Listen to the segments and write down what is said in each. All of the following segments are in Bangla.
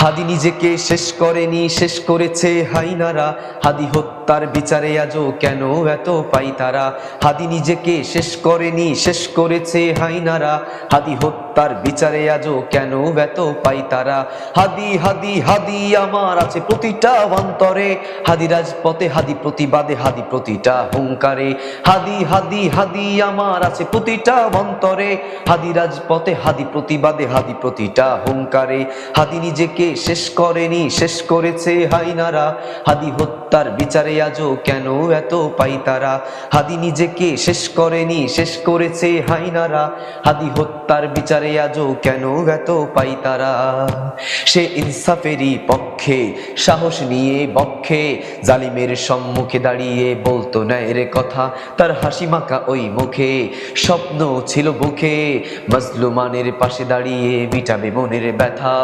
হাদি নিজেকে শেষ করেনি শেষ করেছে হাইনারা। হাদি হত্যার বিচারে আজও কেন এত পাই তারা? হাদি নিজেকে শেষ করেনি, শেষ করেছে হাইনারা। হাদি হত্যার বিচারে আজও কেন এত পাই তারা? হাদি হাদি হাদি আমার আছে প্রতিটা অন্তরে। হাদি রাজপথে, হাদি প্রতিবাদে, হাদি প্রতিটা হুঙ্কারে। হাদি হাদি হাদি আমার আছে প্রতিটা অন্তরে। হাদি রাজপথে, হাদি প্রতিবাদে, হাদি প্রতিটা হুঙ্কারে। হাদি নিজেকে শেষ করেনি, শেষ করেছে হাইনারা। হাদি হত্যার বিচারে আজও কেন এত পাই তারা? হাদি নিজেকে শেষ করেনি, শেষ করেছে হাইনারা। হাদি হত্যার বিচারে আজও কেন এত পাই তারা? সে ইনসাফেরই পক্ষে, সাহস নিয়ে বক্ষে, জালিমের সম্মুখে দাঁড়িয়ে বলতো ন্যায়ের কথা, তার হাসি মাখা ওই মুখে। স্বপ্ন ছিল বুকে, মজলুমানের পাশে দাঁড়িয়ে মিটাবে মনের ব্যথা।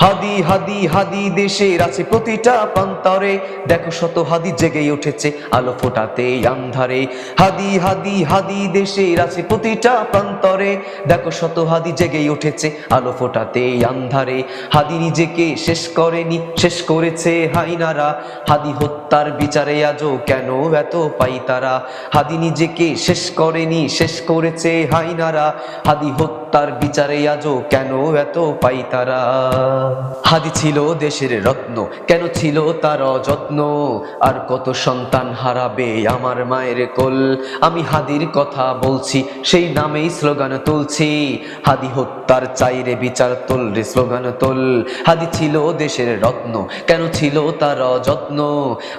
হাদি হাদি হাদি দেশের আছে প্রতিটা প্রান্তরে। দেখো শত হাদি জেগে উঠেছে আলো ফোটাতে আন্ধারে। হাদি হাদি হাদি দেশের আছে প্রতিটা প্রান্তরে। দেখো শত হাদি জেগে উঠেছে আলো ফোটাতে আন্ধারে। হাদি নিজেকে শেষ করেনি, শেষ করেছে হাইনারা। হাদি হত্যার বিচারে আজও কেন এত পাই তারা? হাদি নিজেকে শেষ করেনি, শেষ করেছে হাইনারা। হাদি হত্যার বিচারে আজও কেন এত পাই তারা? হাদি ছিল দেশের রত্ন, কেন ছিল তার অযত্ন? আর কত সন্তান হারাবে আমার মায়ের কোল। আমি হাদির কথা বলছি, সেই নামেই স্লোগান তুলছি। হাদি হত্যার চাইরে বিচার তোল রে স্লোগান তোল। হাদি ছিল দেশের রত্ন, কেন ছিল তার অযত্ন?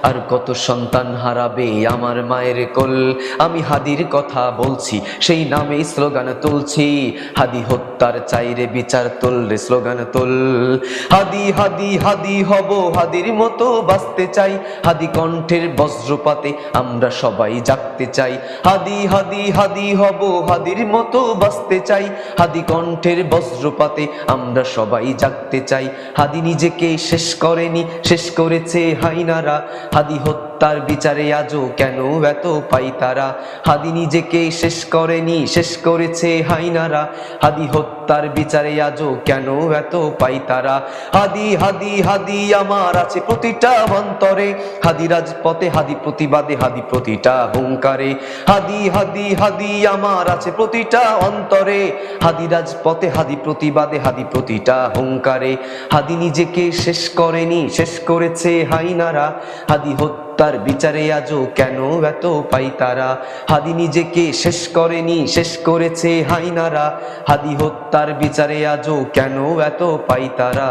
আর কত সন্তান হারাবে আমার মায়ের কোল। আমি হাদির কথা বলছি, সেই নামেই স্লোগান তুলছি। হাদি হত্যার চাইরে বিচার তোল রে স্লোগান তোল। হাদি হাদি হাদি হব, হাদির মতো বাঁচতে চাই। হাদি কণ্ঠের বজ্রপাতে আমরা সবাই জাগতে চাই। হাদি হাদি হাদি হব, হাদির মতো বাঁচতে চাই। হাদি কণ্ঠের বজ্রপাতে আমরা সবাই জাগতে চাই। হাদি নিজেকে শেষ করেনি, শেষ করেছে হাইনারা। হাদি হত্যার বিচারে আজও কেন এত পাই তারা? হাদি নিজেকে শেষ করেনি, শেষ করেছে হাইনারা। হাদি হত্যার বিচারে আজও কেন এত পাই তারা? হাদি হাদি হাদি আমার আছে প্রতিটা অন্তরে। হাদি রাজপথে, হাদি প্রতিবাদে, হাদি প্রতিটা হুঙ্কারে। হাদি হাদি হাদি আমার আছে প্রতিটা অন্তরে। হাদি রাজপথে, হাদি প্রতিবাদে, হাদি প্রতিটা হুঙ্কারে। হাদি নিজেকে শেষ করেনি, শেষ করেছে হাইনারা। হাদি হত্যার বিচারে আজও কেন এত পাই তারা? হাদি নিজেকে শেষ করেনি, শেষ করেছে হাইনারা। হাদি হত্যার বিচারে আজও কেন এত পাই তারা?